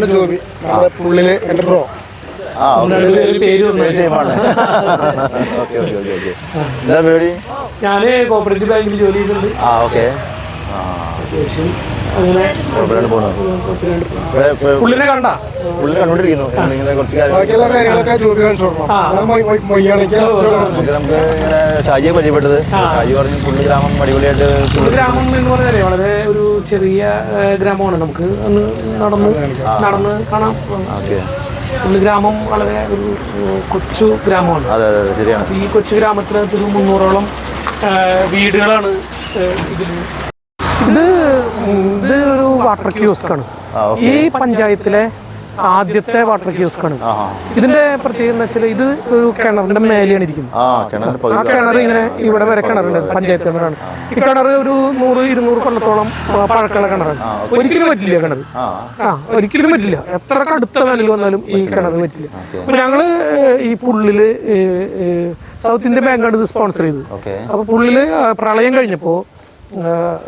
ഇതാണ് ജോബി നമ്മുടെ പുള്ളിൽ എന്റെ ബ്രോ ആ ഓക്കെ. പേര് വന്നു. സെയിമാണ് ഓക്കെ ഓക്കെ ഓക്കെ ഓക്കെ. എന്താ പരിപാടി ഞാൻ കോപ്പറേറ്റീവ് ബാങ്കിൽ ജോലി ചെയ്യുന്നുണ്ട്. ആ ഓക്കെ. ആ അത്യാവശ്യം. അങ്ങനെ പുള്ളിനെ കണ്ട? പുള്ളി ഇങ്ങനെ കുറച്ച് കാര്യങ്ങൾ. നമുക്ക് ഷാജിയെ പരിചയപ്പെട്ടത്. ഷാജി പറഞ്ഞു പുള്ളി ഗ്രാമം അടിപൊളിയായിട്ട് പുള്ളി ഗ്രാമം എന്ന് പറഞ്ഞാലേ വളരെ ഒരു ചെറിയ ഗ്രാമമാണ്. നമുക്ക് അന്ന് നടന്ന് നടന്ന് കാണാം. ഓക്കെ. പുള്ളി ഗ്രാമം വളരെ ഒരു കൊച്ചു ഗ്രാമമാണ്. അതെ അതെ ശരിയാണ്. ഈ കൊച്ചു ഗ്രാമത്തിനകത്ത് ഒരു മുന്നൂറോളം വീടുകളാണ് ഇതിൽ ഇത് ഇത് ഒരു വാട്ടർ ക്യൂസ്ക്കാണ് ഈ പഞ്ചായത്തിലെ ആദ്യത്തെ വാട്ടർ ക്യൂസ്ക്കാണ് ഇതിന്റെ പ്രത്യേകത എന്ന് വെച്ചാൽ ഇത് ഒരു കിണറിന്റെ മേലെയാണ് ഇരിക്കുന്നത്. ആ കിണർ ഇങ്ങനെ ഇവിടെ വരെ കിണറുണ്ട്. പഞ്ചായത്ത് കിണറാണ്. ഈ കിണർ ഒരു നൂറ് ഇരുന്നൂറ് കൊല്ലത്തോളം പഴക്കമുള്ള കിണറാണ്. ഒരിക്കലും പറ്റില്ല കിണർ. ആ. ഒരിക്കലും പറ്റില്ല. എത്ര കടുത്ത വേനൽ വന്നാലും ഈ കിണർ പറ്റില്ല. അപ്പൊ ഞങ്ങൾ ഈ പുള്ളിൽ സൗത്ത് ഇന്ത്യൻ ബാങ്കാണ് ഇത് സ്പോൺസർ ചെയ്തത്. അപ്പൊ പുള്ളിൽ പ്രളയം കഴിഞ്ഞപ്പോ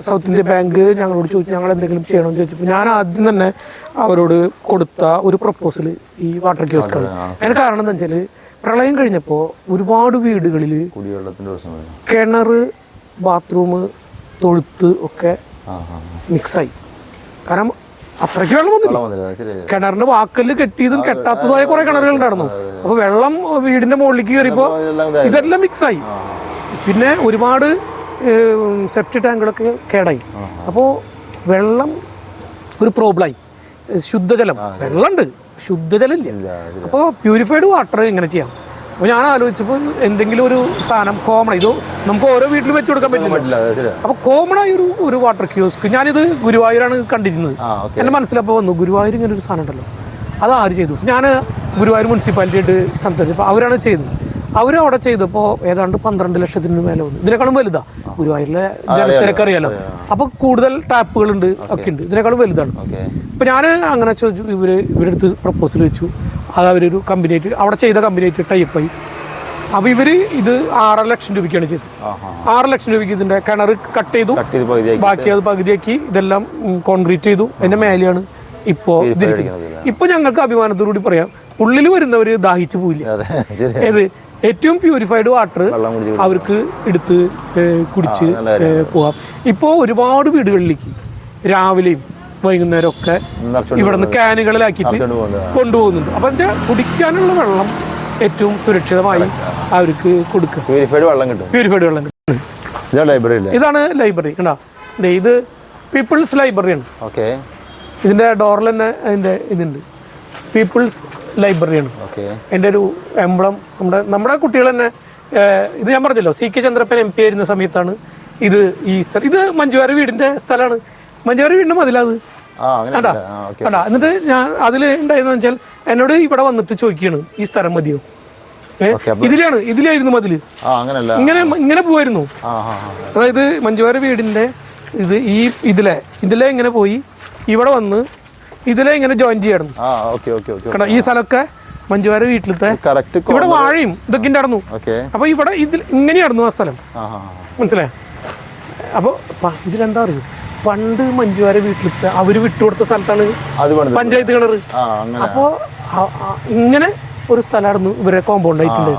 സൗത്ത് ഇന്ത്യൻ ബാങ്ക് ഞങ്ങളോട് ചോദിച്ചു ഞങ്ങൾ എന്തെങ്കിലും ചെയ്യണമെന്ന് ചോദിച്ചപ്പോൾ ഞാൻ ആദ്യം തന്നെ അവരോട് കൊടുത്ത ഒരു പ്രപ്പോസൽ ഈ വാട്ടർ ക്യൂസ്കൾ അതിന് കാരണം എന്താ വെച്ചാൽ പ്രളയം കഴിഞ്ഞപ്പോൾ ഒരുപാട് വീടുകളിൽ കിണർ ബാത്റൂം തൊഴുത്ത് ഒക്കെ മിക്സായി കാരണം അത്രയ്ക്ക് വെള്ളം വന്നില്ല. കിണറിന്റെ വാക്കൽ കെട്ടിയതും കെട്ടാത്തതുമായ കുറെ കിണറുകൾ ഉണ്ടായിരുന്നു. അപ്പൊ വെള്ളം വീടിന്റെ മുകളിലേക്ക് കയറിയപ്പോ. ഇതെല്ലാം മിക്സായി പിന്നെ ഒരുപാട് സെപ്റ്റി ടാങ്കുകളൊക്കെ കേടായി. അപ്പോൾ വെള്ളം ഒരു പ്രോബ്ലമായി ശുദ്ധജലം. വെള്ളമുണ്ട്. ശുദ്ധജലം ഇല്ല അപ്പോൾ പ്യൂരിഫൈഡ് വാട്ടർ എങ്ങനെ ചെയ്യാം? അപ്പോൾ ഞാൻ ആലോചിച്ചപ്പോൾ എന്തെങ്കിലും ഒരു സാധനം കോമൺ ഇത് നമുക്ക് ഓരോ വീട്ടിലും വെച്ച് കൊടുക്കാൻ പറ്റില്ല അപ്പോൾ കോമൺ ആയി ഒരു ഒരു വാട്ടർ ക്യൂസ്ക് ഞാനിത് ഗുരുവായൂരാണ് കണ്ടിരുന്നത്. എന്റെ മനസ്സിലപ്പോൾ വന്നു ഗുരുവായൂർ ഇങ്ങനെ ഒരു സാധനം ഉണ്ടല്ലോ. അത് ആര് ചെയ്തു? ഞാൻ ഗുരുവായൂർ മുനിസിപ്പാലിറ്റി ആയിട്ട് സംസാരിച്ചപ്പോൾ അവരാണ് ചെയ്തത്. അവർ അവിടെ ചെയ്തപ്പോൾ ഏതാണ്ട് പന്ത്രണ്ട് ലക്ഷത്തിന് മേലെ വന്നു. ഇതിനേക്കാളും വലുതാ. ഗുരുവായൂരിലെ ജലത്തിരക്കറിയാലോ അപ്പൊ കൂടുതൽ ടാപ്പുകളുണ്ട് ഒക്കെ ഉണ്ട്. ഇതിനേക്കാളും വലുതാണ്. അപ്പൊ ഞാൻ അങ്ങനെ ചോദിച്ചു ഇവർ ഇവരുടെ അടുത്ത് പ്രപ്പോസൽ വെച്ചു. അത് അവരൊരു കമ്പനി ആയിട്ട് അവിടെ ചെയ്ത കമ്പനി ആയിട്ട് ടൈപ്പായി അപ്പൊ ഇവർ ഇത് ആറര ലക്ഷം രൂപയ്ക്കാണ് ചെയ്തത്. ആറ് ലക്ഷം രൂപയ്ക്ക് ഇതിന്റെ കിണർ കട്ട് ചെയ്തു. ബാക്കി അത് പകുതിയാക്കി ഇതെല്ലാം കോൺക്രീറ്റ് ചെയ്തു. അതിന്റെ മേലെയാണ് ഇപ്പോ ഇപ്പൊ ഞങ്ങൾക്ക് അഭിമാനത്തോടുകൂടി പറയാം ഉള്ളിൽ വരുന്നവര് ദാഹിച്ചു പോയില്ല ഏത്? ഏറ്റവും പ്യൂരിഫൈഡ് വാട്ടർ അവർക്ക് എടുത്ത് കുടിച്ച് പോവാം. ഇപ്പോൾ ഒരുപാട് വീടുകളിലേക്ക് രാവിലെയും വൈകുന്നേരം ഒക്കെ നിറച്ചുകൊണ്ട് ഇവിടെ നിന്ന് ക്യാനുകളിലാക്കിയിട്ട് കൊണ്ടുപോകുന്നുണ്ട്. അപ്പം വെച്ചാൽ കുടിക്കാനുള്ള വെള്ളം ഏറ്റവും സുരക്ഷിതമായി അവർക്ക് കൊടുക്കുക. പ്യൂരിഫൈഡ് വെള്ളം കിട്ടും. പ്യൂരിഫൈഡ് വെള്ളം കിട്ടും. ലൈബ്രറി ഇതാണ് ലൈബ്രറി കണ്ടോ? ഇത് പീപ്പിൾസ് ലൈബ്രറിയാണ് ഓക്കെ ഇതിന്റെ ഡോറിൽ തന്നെ അതിന്റെ ഇതുണ്ട്. പീപ്പിൾസ് ലൈബ്രറിയാണ് എന്റെ ഒരു എംബ്ലം നമ്മുടെ നമ്മുടെ കുട്ടികൾ തന്നെ ഇത് ഞാൻ പറഞ്ഞല്ലോ C K Chandrappan M P ആയിരുന്ന സമയത്താണ് ഇത് ഈ സ്ഥലം. ഇത് മഞ്ജുവാര വീടിന്റെ സ്ഥലമാണ്. മഞ്ജുവാര വീടിന് മതിലത് കണ്ടാ? കണ്ടാ? എന്നിട്ട് ഞാൻ അതിൽ ഉണ്ടായിരുന്ന വെച്ചാൽ എന്നോട് ഇവിടെ വന്നിട്ട് ചോദിക്കുകയാണ് ഈ സ്ഥലം മതിയോ? ഇതിലാണ് ഇതിലായിരുന്നു മതിൽ. ഇങ്ങനെ ഇങ്ങനെ ആ അതായത് മഞ്ജുവാര വീടിന്റെ ഇത് ഈ ഇതിലെ ഇതിലെ ഇങ്ങനെ പോയി ഇവിടെ വന്ന് ഇതിലെ ഇങ്ങനെ ജോയിൻ കണ്ടോ ഈ സ്ഥലമൊക്കെ മഞ്ജുവാര വീട്ടിലത്തെ ഇവിടെ വാഴയും ഇതൊക്കെ ഓക്കെ അപ്പൊ ഇവിടെ ഇതിൽ ഇങ്ങനെയായിരുന്നു ആ സ്ഥലം. മനസ്സിലായി? അപ്പൊ ഇതിലെന്താ അറിയൂ? പണ്ട് മഞ്ജുവാര വീട്ടിലത്തെ അവർ വിട്ടുകൊടുത്ത സ്ഥലത്താണ് പഞ്ചായത്ത് കിണർ അപ്പോ ഇങ്ങനെ ഒരു സ്ഥലമായിരുന്നു ഇവരെ കോമ്പൗണ്ട് ആയിട്ടുണ്ട്.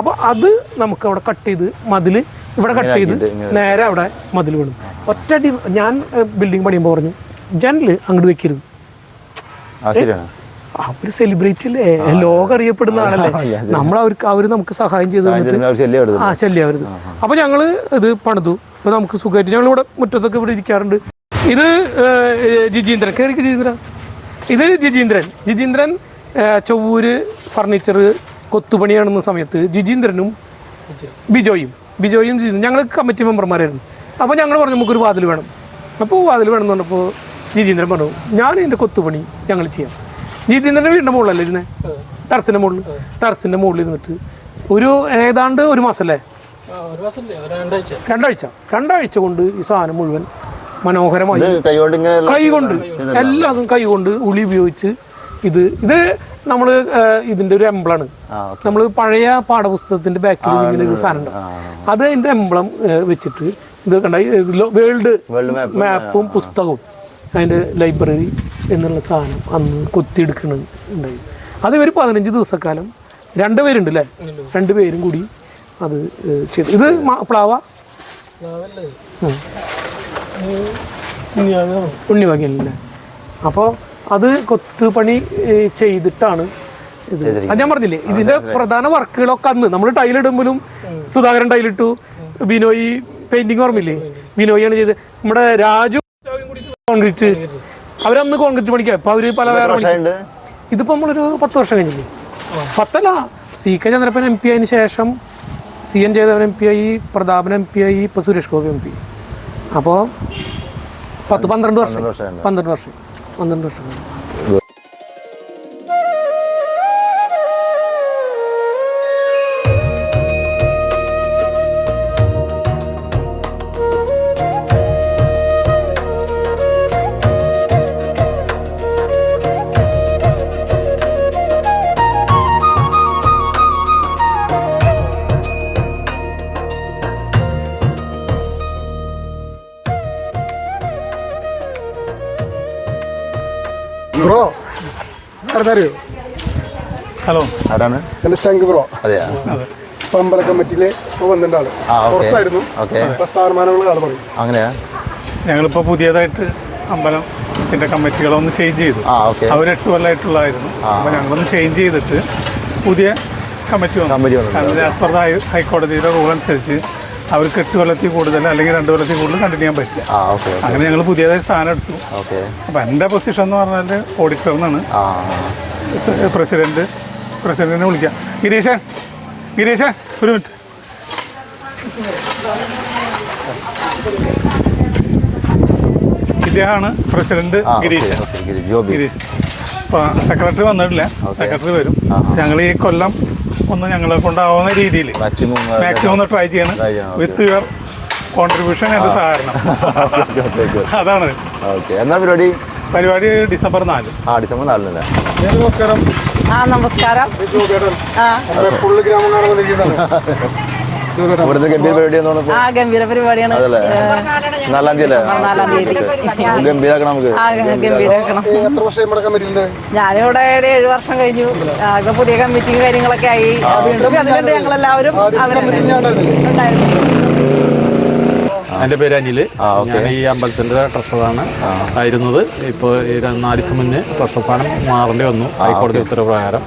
അപ്പൊ അത് നമുക്ക് അവിടെ കട്ട് ചെയ്ത് മതിൽ ഇവിടെ കട്ട് ചെയ്ത്. നേരെ അവിടെ മതിൽ വീണു. ഒറ്റ ഞാൻ ബിൽഡിംഗ് പണിയുമ്പോൾ പറഞ്ഞു ജനൽ അങ്ങോട്ട് വെക്കരുത്. അവർ സെലിബ്രേറ്റ് അല്ലേ ലോകം അറിയപ്പെടുന്ന ആളല്ലേ നമ്മൾ അവർക്ക് അവർ നമുക്ക് സഹായം ചെയ്ത് തന്നിട്ട് ആ ശല്യാവരുത് അപ്പൊ ഞങ്ങൾ ഇത് പണിതു. ഇപ്പൊ നമുക്ക് സുഖമായിട്ട് ഞങ്ങൾ ഇവിടെ മുറ്റത്തൊക്കെ ഇവിടെ ഇരിക്കാറുണ്ട്. ഇത് ജിജീന്ദ്രൻ. കയറി ജിജീന്ദ്രൻ ഇത് ജിജീന്ദ്രൻ. ജിജീന്ദ്രൻ ചൊവ്വൂര് ഫർണിച്ചർ കൊത്തുപണിയാണെന്ന സമയത്ത് ജിജീന്ദ്രനും ബിജോയും ബിജോയും ഞങ്ങൾ കമ്മിറ്റി മെമ്പർമാരായിരുന്നു അപ്പോൾ ഞങ്ങൾ പറഞ്ഞു നമുക്കൊരു വാതിൽ വേണം. അപ്പോൾ വാതിൽ വേണം എന്ന് പറഞ്ഞപ്പോൾ ജിജീന്ദ്രൻ പറഞ്ഞു ഞാൻ എന്റെ കൊത്തുപണി ഞങ്ങൾ ചെയ്യാം. ജിതേന്ദ്രന്റെ വീടിന്റെ മുകളിലല്ലേ ഇരുന്നേ? ടെറസിന്റെ മുകളിൽ. ടെറസിന്റെ മുകളിൽ ഇരുന്നിട്ട് ഒരു ഏതാണ്ട് ഒരു മാസം അല്ലേ രണ്ടാഴ്ച. രണ്ടാഴ്ച. കൊണ്ട് ഈ സാധനം മുഴുവൻ മനോഹരമായി ഇത് കൈകൊണ്ട് ഇങ്ങനെ കൈ കൊണ്ട് എല്ലാതും കൈ കൊണ്ട് ഉളി ഉപയോഗിച്ച് ഇത് ഇത് നമ്മൾ ഇതിന്റെ ഒരു എംബ്ലാണ് നമ്മൾ പഴയ പാഠപുസ്തകത്തിന്റെ ബാക്കിൽ ഇങ്ങനെ ഒരു സാധനം ഉണ്ട്. അത് അതിന്റെ എംബ്ലം വെച്ചിട്ട് ഇത് കണ്ട വേൾഡ് വേൾഡ് മാപ്പ്. മാപ്പും പുസ്തകവും. അതിന്റെ ലൈബ്രറി എന്നുള്ള സാധനം അന്ന് കൊത്തിയെടുക്കണം ഉണ്ടായി. അത് ഒരു പതിനഞ്ച് ദിവസക്കാലം രണ്ട് പേരുണ്ട് അല്ലേ രണ്ട് പേരും കൂടി അത് ചെയ്തു. ഇത് പ്ലാവ. ഉണ്ണിവാക്കിയല്ലേ അപ്പോൾ അത് കൊത്തുപണി ചെയ്തിട്ടാണ് ഇത്. അത് ഞാൻ പറഞ്ഞില്ലേ ഇതിന്റെ പ്രധാന വർക്കുകളൊക്കെ അന്ന്. നമ്മൾ ടൈലിടുമ്പോഴും സുധാകരൻ ടൈലിട്ടു ബിനോയി പെയിന്റിങ് ഓർമ്മയില്ലേ? ബിനോയിയാണ് ചെയ്ത് നമ്മുടെ രാജു കോൺക്രീറ്റ്. അവരന്ന് കോൺക്രീറ്റ് പണിക്കാം. ഇപ്പൊ അവർ പല വേറെ ഇതിപ്പോ നമ്മളൊരു പത്ത് വർഷം കഴിഞ്ഞില്ലേ? പത്തല്ല. C K Chandrappan M P ആയതിനു ശേഷം C N Jayadevan M P ആയി പ്രതാപൻ എം പി ആയി ഇപ്പൊ സുരേഷ് ഗോപി എം പി. അപ്പോൾ പത്ത് പന്ത്രണ്ട് വർഷം. പന്ത്രണ്ട് വർഷം. പന്ത്രണ്ട് വർഷം ബ്രോ ആരെന്നറിയോ ഹലോ ആരാണ്? എന്റെ ചങ്ക് ബ്രോ അതെയാ? പമ്പല അമ്പല കമ്മിറ്റിയിൽ ഇപ്പൊ വന്നിട്ടുണ്ട് ഓക്കേ. പുറത്തായിരുന്നു. ഓക്കേ. ഇപ്പൊ സ്ഥാനമാനങ്ങൾ ആൾ പറയും അങ്ങനെയാ? ഞങ്ങളിപ്പോൾ പുതിയതായിട്ട് അമ്പലം കമ്മിറ്റികളൊന്ന് ചേഞ്ച് ചെയ്തു. ആ ഓക്കെ. അവർ എട്ട് കൊല്ലമായിട്ടുള്ളതായിരുന്നു അപ്പോൾ ഞങ്ങളൊന്ന് ചേഞ്ച് ചെയ്തിട്ട് പുതിയ കമ്മിറ്റി വന്നു. കമ്മിറ്റി വന്നു. കാരണം ഹൈക്കോടതിയുടെ റൂൾ അനുസരിച്ച് അവർക്ക് എട്ട് കൊല്ലത്തിൽ കൂടുതൽ അല്ലെങ്കിൽ രണ്ട് കൊല്ലത്തിൽ കൂടുതൽ കണ്ടിന്യൂ ചെയ്യാൻ പറ്റില്ല. അങ്ങനെ ഞങ്ങൾ പുതിയതായി സ്ഥാനം എടുത്തു. അപ്പം എന്റെ പൊസിഷൻ എന്ന് പറഞ്ഞാൽ ഓഡിറ്റർ എന്നാണ്. പ്രസിഡന്റ് പ്രസിഡന്റിനെ വിളിക്കാം. ഗിരീശൻ ഗിരീശൻ ഒരു മിനിറ്റ് ഇദ്ദേഹമാണ് പ്രസിഡന്റ് ഗിരീശൻ. ഗിരീശൻ. സെക്രട്ടറി വന്നിട്ടില്ല. സെക്രട്ടറി വരും. ഞങ്ങൾ ഈ കൊല്ലം ഒന്ന് ഞങ്ങളെ കൊണ്ടാവുന്ന രീതിയിൽ മാക്സിമം മാക്സിമം ഒന്ന് ട്രൈ ചെയ്യണം. വിത്ത് യുവർ കോൺട്രിബ്യൂഷൻ എന്റെ സഹകരണം. അതാണ്. ഓക്കെ എന്നാ പരിപാടി? പരിപാടി ഡിസംബർ നാല്. ആ ഡിസംബർ നാലിനല്ലേ? ഞാൻ നമസ്കാരം? ആ നമസ്കാരം. ആ. പുള്ളി ഗ്രാമം കാണാൻ വന്നിരിക്കുന്നതാണ് ജോബേട്ടൻ ഇവിടുത്തെ ഗംഭീര പരിപാടി ആ ഗംഭീര പരിപാടിയാണ്. അതല്ലേ? നാലാം തീയതി അല്ലേ? നാലാം തീയതി. ഗംഭീരാക്കണം നമുക്ക്. ആ ഗംഭീരാക്കണം. ഞാനിവിടെ ഒരു ഏഴ് വർഷം കഴിഞ്ഞു. ആ, ഇപ്പൊ പുതിയ കമ്മിറ്റിയും കാര്യങ്ങളൊക്കെ ആയി. വീണ്ടും അതുകൊണ്ട് ഞങ്ങളെല്ലാവരും അവരെ ഞാൻ ഉണ്ടായിരുന്നില്ലേ? ഉണ്ടായിരുന്നു. എന്റെ പേര് അനിൽ. ഞാൻ ഈ അമ്പലത്തിന്റെ ട്രഷറാണ് ആയിരുന്നത്. ഇപ്പോൾ ഈ നാല് ദിവസം മുന്നേ ട്രഷർ സ്ഥാനം മാറേണ്ടി വന്നു. ഹൈക്കോടതി ഉത്തരപ്രകാരം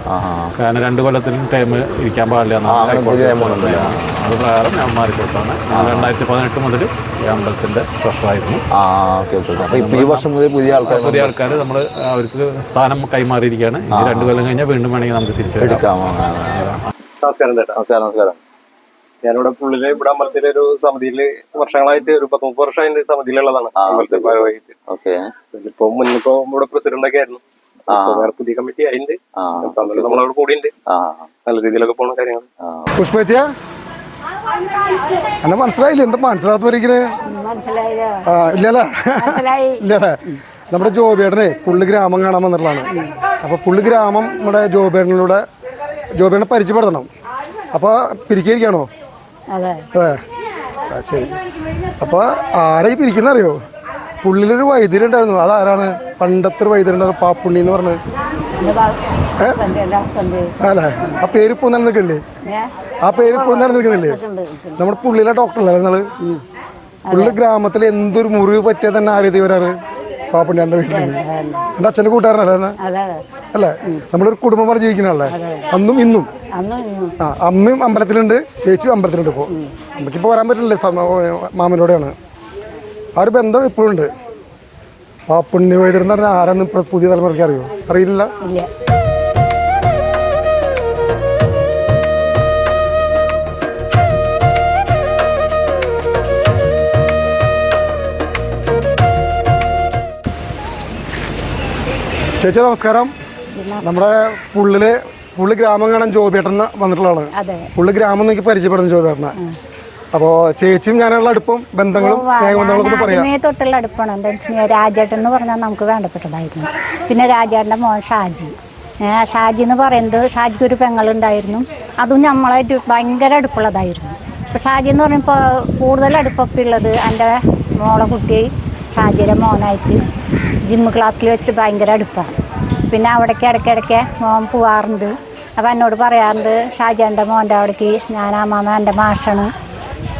കാരണം രണ്ട് കൊല്ലത്തിലും ടൈം ഇരിക്കാൻ പാടില്ല എന്നാണ് ഹൈക്കോടതി അത് പ്രകാരം ഞാൻ മാറിക്കൊടുത്താണ്. ഞാൻ രണ്ടായിരത്തി പതിനെട്ട് മുതൽ ഈ അമ്പലത്തിന്റെ ട്രഷറായിരുന്നു. ഈ വർഷം മുതൽ പുതിയ ആൾക്കാർ പുതിയ ആൾക്കാർ നമ്മൾ അവർക്ക് സ്ഥാനം കൈമാറിയിരിക്കുകയാണ്. രണ്ട് കൊല്ലം കഴിഞ്ഞാൽ വീണ്ടും വേണമെങ്കിൽ നമുക്ക് തിരിച്ചു. നമസ്കാരം ചേട്ടാ. നമസ്കാരം നമസ്കാരം. ഞാനിവിടെ പുള്ളിൽ ഇവിടെ അമ്പലത്തിലെ ഒരു സമിതിയിൽ വർഷങ്ങളായിട്ട് ഒരു പത്ത് മുപ്പത് വർഷമായിട്ട് സമിതിയിലുള്ളതാണ് അമ്പലത്തിൽ ഓക്കെ. ഇപ്പൊ മുന്നിപ്പോ ഇവിടെ പ്രസിഡന്റ് ഒക്കെ ആയിരുന്നു. വേറെ പുതിയ കമ്മിറ്റി ആയിണ്ട്. നമ്മളവിടെ കൂടിയുണ്ട്. ആ. നല്ല രീതിയിലൊക്കെ പോണ കാര്യങ്ങൾ പുഷ്പേച്ചിയ എന്നെ മനസ്സിലായില്ല? എന്താ മനസ്സിലാത്തവരിക്കണ് ഇല്ലല്ലേ? നമ്മുടെ ജോബേടനെ പുള്ളി ഗ്രാമം കാണാൻ വന്നിട്ടുള്ളതാണ്. അപ്പൊ പുള്ളി ഗ്രാമം നമ്മുടെ ജോബേടനിലൂടെ ജോബേടനെ പരിചയപ്പെടുത്തണം. അപ്പൊ പിരിക്കായിരിക്കാണോ? ശരി. അപ്പൊ ആരാ ഈ പിരിക്കുന്ന അറിയോ? പുള്ളിലൊരു വൈദ്യുതി ഉണ്ടായിരുന്നു. അതാരാണ്? പണ്ടത്തെ ഒരു വൈദ്യുതി ഉണ്ടായിരുന്നു പാപ്പുണ്ണി എന്ന് പറഞ്ഞു. അല്ലേ ആ പേര് ഇപ്പോൾ നിലനിൽക്കില്ലേ ആ പേര് ഇപ്പോൾ നിലനിൽക്കുന്നില്ലേ നമ്മുടെ പുള്ളിയിലെ ഡോക്ടറല്ലേ നിങ്ങൾ? പുള്ളി ഗ്രാമത്തിൽ എന്തൊരു മുറിവ് പറ്റിയാൽ തന്നെ ആരെഴുതി വരാറ്? പാപ്പുണ്ണിയുടെ വീട്ടിൽ. എന്റെ അച്ഛന്റെ കൂട്ടുകാരനല്ലേ? അല്ലേ? നമ്മളൊരു കുടുംബം പറഞ്ഞ് ജീവിക്കുന്നതല്ലേ അന്നും ഇന്നും. ആ അമ്മയും അമ്പലത്തിലുണ്ട് ചേച്ചിയും അമ്പലത്തിലുണ്ട് ഇപ്പോൾ അമ്മയ്ക്കിപ്പോൾ വരാൻ പറ്റില്ലേ മാമനോടെയാണ്. ആ ഒരു ബന്ധം ഇപ്പോഴും ഉണ്ട് പാപ്പുണ്ണി വൈദ്യർ എന്ന് പറഞ്ഞാൽ ആരാന്ന് പുതിയ തലമുറയ്ക്ക് അറിയോ? അറിയില്ല? ചേച്ചി നമസ്കാരം. നമ്മുടെ പുള്ളിൽ പുള്ളി ഗ്രാമം കാണാൻ ജോബേട്ടൻ വന്നിട്ടുള്ളതാണ്. പുള്ളി ഗ്രാമം എനിക്ക് പരിചയപ്പെടുന്നു ജോബേട്ടനെ അപ്പോ ചേച്ചിയും ഞാനുള്ള അടുപ്പം ബന്ധങ്ങളും സ്നേഹബന്ധങ്ങളും പറയാം. തൊട്ടുള്ള അടുപ്പാണ്. എന്താ വെച്ചാൽ രാജേട്ടൻ എന്ന് പറഞ്ഞാൽ നമുക്ക് വേണ്ടപ്പെട്ടതായിരുന്നു. പിന്നെ രാജേട്ടന്റെ മോൻ ഷാജി. ഷാജി എന്ന് പറയുന്നത് ഷാജിക്ക് ഒരു പെങ്ങളുണ്ടായിരുന്നു. അതും നമ്മളായിട്ട് ഭയങ്കര അടുപ്പുള്ളതായിരുന്നു. അപ്പോൾ ഷാജി എന്ന് പറയുമ്പോൾ കൂടുതൽ അടുപ്പൊക്കെ ഉള്ളത് എന്റെ മോളെ കുട്ടി ഷാജിയുടെ മോനായിട്ട് ജിമ്മ് ക്ലാസ്സിൽ വെച്ചിട്ട് ഭയങ്കര അടുപ്പാണ്. പിന്നെ അവിടേക്ക് ഇടയ്ക്കിടയ്ക്ക് മോൻ പോവാറുണ്ട്. അപ്പം എന്നോട് പറയാറുണ്ട് ഷാജേന്റെ മോന്റെ അവിടേക്ക് ഞാൻ ആ മാമ എന്റെ മാഷാണ്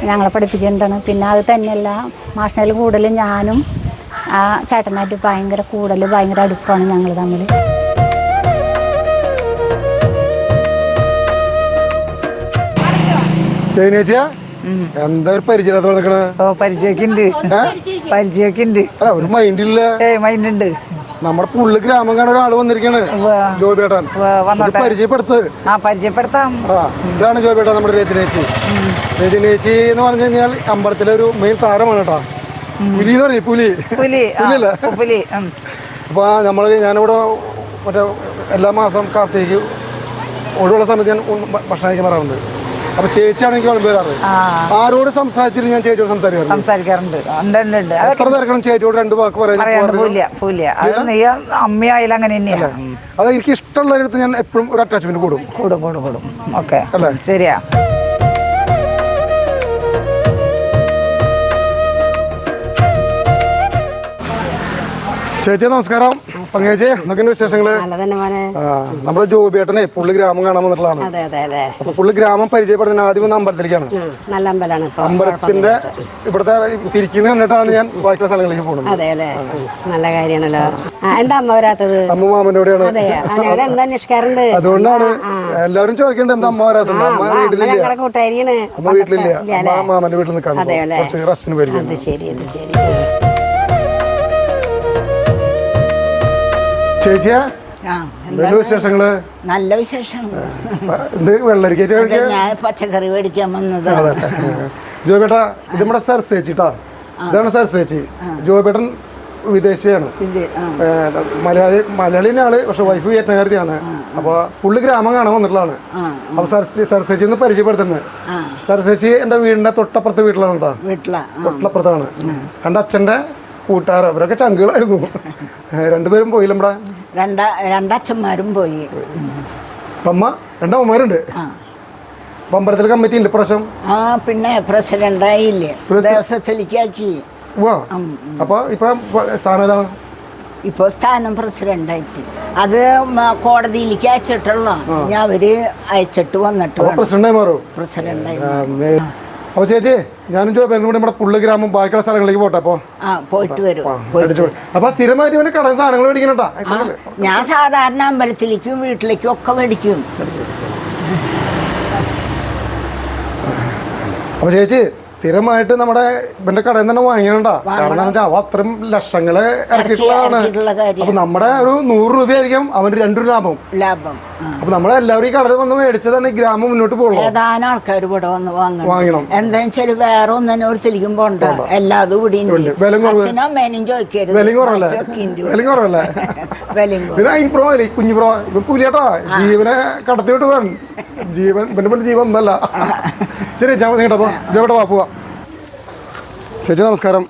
ഞങ്ങളെ പഠിപ്പിക്കേണ്ടതാണ് പിന്നെ അത് തന്നെയല്ല മാഷനിൽ കൂടുതൽ ഞാനും ആ ചേട്ടനായിട്ട് ഭയങ്കര കൂടുതൽ ഭയങ്കര അടുപ്പാണ് ഞങ്ങൾ തമ്മിൽ. എന്താ ഒരു പരിചയത്തോടെ നിൽക്കണ ഓ പരിചയമൊക്കെ പരിചയമൊക്കെ ഉണ്ട് അല്ല ഒരു മൈൻഡില്ല. ഏ മൈൻഡുണ്ട്. നമ്മുടെ പുള്ളി ഗ്രാമം കാണാൻ ഒരാൾ വന്നിരിക്കാണ് ജോബേട്ടൻ. പരിചയപ്പെടുത്തത് ആ പരിചയപ്പെടുത്താം. ഇതാണ് ജോബേട്ടൻ നമ്മുടെ രചനേച്ചി രചനേച്ചി എന്ന് പറഞ്ഞു കഴിഞ്ഞാൽ അമ്പലത്തിലെ ഒരു മെയിൻ താരമാണ് കേട്ടോ. പുലി എന്ന് പറയും പുലി. പുലി പുലി അപ്പൊ നമ്മൾ ഞാനിവിടെ മറ്റേ എല്ലാ മാസം കാർത്തിക് ഒഴിവുള്ള സമയത്ത് ഞാൻ ഭക്ഷണം കഴിക്കാൻ പറയാറുണ്ട് അപ്പോൾ ചേച്ചിയാണെങ്കിൽ എനിക്ക് വിളമ്പ് തരാറ് ആരോട് സംസാരിച്ചിട്ട് ഞാൻ ചേച്ചിയോട് സംസാരിക്കാറുണ്ട്. സംസാരിക്കാറുണ്ട് ഉണ്ട് എത്ര തിരക്കണം ചേച്ചിയോട് രണ്ട് വാക്ക് പറയാൻ നീ അമ്മയായാലും അങ്ങനെ തന്നെയാണ്. അത് എനിക്ക് ഇഷ്ടമുള്ളവരടുത്ത് ഞാൻ എപ്പോഴും ഒരു അറ്റാച്ച്മെന്റ് കൂടും. കൂടും കൂടും കൂടും. ഓക്കെ. അല്ലേ? ശരിയാ. ചേച്ചി നമസ്കാരം. പങ്കേച്ചി എന്തൊക്കെയുണ്ട് വിശേഷങ്ങൾ? നമ്മുടെ ജോബിയേട്ടനെ പുള്ളി ഗ്രാമം കാണാൻ വന്നിട്ടുള്ളതാണ്. അപ്പൊ പുള്ളി ഗ്രാമം പരിചയപ്പെടുന്ന ആദ്യം വന്ന അമ്പലത്തിലേക്കാണ്. നല്ല അമ്പലമാണ്. അമ്പലത്തിന്റെ ഇവിടുത്തെ പിരിക്കുന്ന കണ്ടിട്ടാണ് ഞാൻ ബാക്കിയുള്ള സ്ഥലങ്ങളിലേക്ക് പോകുന്നത്. അതെ അല്ലേ നല്ല കാര്യമാണല്ലോ. അമ്മ വരാത്തത്? അമ്മ അന്വേഷിക്കാറുണ്ട്? അതുകൊണ്ടാണ് എല്ലാവരും ചോദിക്കേണ്ടത് എന്താ അമ്മ വരാത്തത്? അമ്മ വീട്ടിലില്ല. അമ്മ വീട്ടിലില്ല. മാമന്റെ വീട്ടിൽ നിൽക്കാൻ റെസ്റ്റിന് പോയിരിക്കും ശരി ശരി. ചേച്ചിയാ? നല്ല വിശേഷങ്ങൾ? നല്ല വിശേഷം ഇത് കഴിക്കുക ഞാൻ പച്ചക്കറി മേടിക്കാൻ വന്നത്. ജോബേട്ടാ ഇത് നമ്മുടെ സർസേച്ചിട്ടാ ഇതാണ് സർസേച്ചി ജോബേട്ടൻ വിദേശിയാണ്. മലയാളി മലയാളിന്റെ ആൾ പക്ഷെ വൈഫ് വിയറ്റ്നാകാരത്തിയാണ് അപ്പൊ പുള്ളി ഗ്രാമം കാണാൻ വന്നിട്ടുള്ളതാണ്. അപ്പൊ സർസേച്ചി എന്ന് പരിചയപ്പെടുത്തുന്നത് സർസേച്ചി എന്റെ വീടിന്റെ തൊട്ടപ്പുറത്തെ വീട്ടിലാണ് കേട്ടോ തൊട്ടപ്പുറത്താണ്. എന്റെ അച്ഛന്റെ കൂട്ടുകാർ അവരൊക്കെ ചങ്കുകളായിരുന്നു. രണ്ടുപേരും പോയില്ല നമ്മുടെ രണ്ട രണ്ടച്ഛന്മാരും പോയി. അമ്മ രണ്ടമ്മമാരുണ്ട്. പമ്പരത്തിൽ കമ്മിറ്റി ഉണ്ട് ഇപ്രാവശ്യം? ആ പിന്നെ പ്രസിഡന്റായില്ലേ പ്രസി- ദേവസ്വത്തിലേക്കാക്കി വാ അപ്പൊ ഇപ്പൊ സ്ഥാനം ഏതാണ്? ഇപ്പൊ സ്ഥാനം പ്രസിഡന്റായിട്ട്. അത് കോടതിയിലേക്ക് അയച്ചിട്ടുള്ള ഞാൻ അവർ അയച്ചിട്ട് വന്നിട്ട് പ്രസിഡന്റായി മാറും. പ്രസിഡന്റായി അപ്പൊ ചേച്ചി ഞാനും ജോബേനും കൂടി നമ്മുടെ പുള്ളി ഗ്രാമം ബാക്കിയുള്ള സ്ഥലങ്ങളിലേക്ക് പോട്ടെ അപ്പൊ? ആ പോയിട്ട് വരും. അപ്പൊ സ്ഥിരമായിട്ട് ഇവന് കട സാധനങ്ങൾ മേടിക്കണട്ടാ ഞാൻ സാധാരണ അമ്പലത്തിലേക്കും വീട്ടിലേക്കും ഒക്കെ മേടിക്കും. അപ്പൊ ചേച്ചി സ്ഥിരമായിട്ട് നമ്മുടെ ഇവന്റെ കടയിൽ നിന്ന് തന്നെ വാങ്ങിക്കണട്ടാ കാരണം വെച്ചാൽ അവ അത്രയും ലക്ഷങ്ങൾ ഇറക്കിയിട്ടുള്ളതാണ് അപ്പൊ നമ്മുടെ ഒരു നൂറ് രൂപയായിരിക്കും അവന് രണ്ടു ലാഭം. ലാഭം. അപ്പൊ നമ്മളെല്ലാവരും ഈ കടയിൽ വന്ന് മേടിച്ചതാണ് ഈ ഗ്രാമം മുന്നോട്ട് പോകുള്ളൂ ഏതാനും ആൾക്കാർ ഇവിടെ വന്ന് വാങ്ങണം. വാങ്ങണം. എന്താ വെച്ചാൽ വേറെ ഒന്നും തന്നെ പോണ്ട. എല്ലാതും ഇവിടെ ഉണ്ട്. അച്ഛനും ചോദിക്കരുത്. വിലയും കുറവല്ലേ? ബാക്കിയൊക്കെ ഉണ്ട്. വിലയും കുറവല്ലേ? വിലയും പിന്നെ ഈ പ്രോ അല്ലേ കുഞ്ഞു പ്രോ. ഇവൻ പുലിയേട്ടാ ജീവനെ കടത്തി വിട്ട് വേണം ജീവൻ ഇവന്റെ പോലെ ജീവൻ ഒന്നല്ല. ശരി നീട്ടപ്പോ ജോബേട്ട വാ. പോവാ. ചേച്ചി നമസ്കാരം.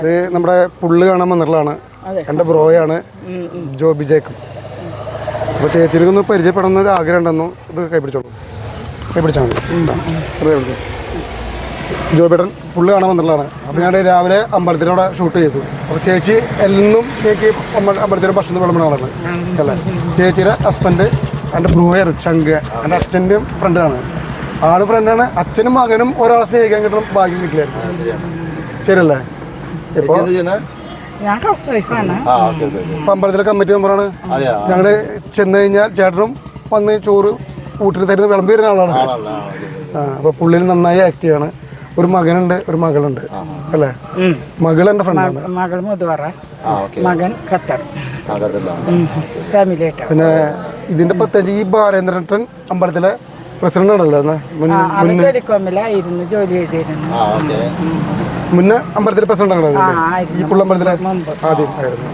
ഇത് നമ്മുടെ പുള്ള് കാണാൻ വന്നിട്ടുള്ളതാണ്. എന്റെ ബ്രോയാണ് ജോബി ജേക്കബ്. അപ്പോൾ ചേച്ചിക്ക് ഒന്ന് പരിചയപ്പെടണം ഒരു ആഗ്രഹം ഉണ്ടെന്നു ഇത് കൈപിടിച്ചോളൂ. കൈപിടിച്ചാൽ മതി. ജോബേട്ടൻ പുള്ളി കാണാൻ വന്നിട്ടുള്ളതാണ്. അപ്പോൾ ഞാൻ രാവിലെ അമ്പലത്തിലൂടെ ഷൂട്ട് ചെയ്തു. അപ്പോൾ ചേച്ചി എന്നും എനിക്ക് അമ്പലത്തിലെ ഭക്ഷണം വിളമ്പുന്ന ആളാണ്. അല്ലേ? ചേച്ചിയുടെ ഹസ്ബൻഡ് എന്റെ ബ്രൂയർ ചങ്ക് എന്റെ അച്ഛന്റെയും ഫ്രണ്ടാണ് ആൾ ഫ്രണ്ടാണ് അച്ഛനും മകനും ഒരാളെ സ്നേഹിക്കാൻ കിട്ടണം ഭാഗ്യം കിട്ടില്ലായിരുന്നു ശരിയല്ലേ? ഇപ്പൊ ഞാൻ ഹൗസ് വൈഫാണ് ആ ഓക്കെ ഓക്കെ അമ്പലത്തിലെ കമ്മിറ്റി മെമ്പറാണ് ഞങ്ങൾ ചെന്ന് കഴിഞ്ഞാൽ ചേട്ടനും വന്ന് ചോറ് കൂട്ടിന് തരുന്ന വിളമ്പി വരുന്ന ആളാണ്. അപ്പൊ പുള്ളിന് നന്നായി ആക്ട് ചെയ്യാണ്. ഒരു മകനുണ്ട് ഒരു മകളുണ്ട്. അല്ലേ? മകൾ എന്റെ ഫ്രണ്ടാണ് മകൾ മുതുവറ ആ ഓക്കെ. മകൻ ഖത്തർ. ഫാമിലി പിന്നെ ഇതിന്റെ പ്രത്യേകിച്ച് ഈ ബാലേന്ദ്രൻ അമ്പലത്തിലെ പ്രസിഡന്റ് ആണല്ലോ ജോലി ചെയ്തിരുന്നു മുന്നേ അമ്പലത്തിലെ പ്രസിഡന്റ് ആണല്ലോ ആ, അതിന്റെ? ആയിരുന്നു. ഈ പുള്ളമ്പലത്തിലെ മുമ്പ്. ആദ്യം ആയിരുന്നു.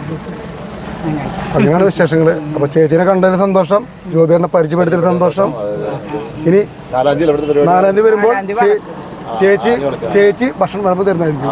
അങ്ങനെയാണ് വിശേഷങ്ങൾ അപ്പൊ ചേച്ചിനെ കണ്ടതിൽ സന്തോഷം ജോബിയറിനെ പരിചയപ്പെടുത്തിയ സന്തോഷം. ഇനി നാലാം തീയതി വരുമ്പോൾ ചേച്ചി ചേച്ചി ഭക്ഷണം വിളമ്പ് തരുന്നതായിരിക്കും.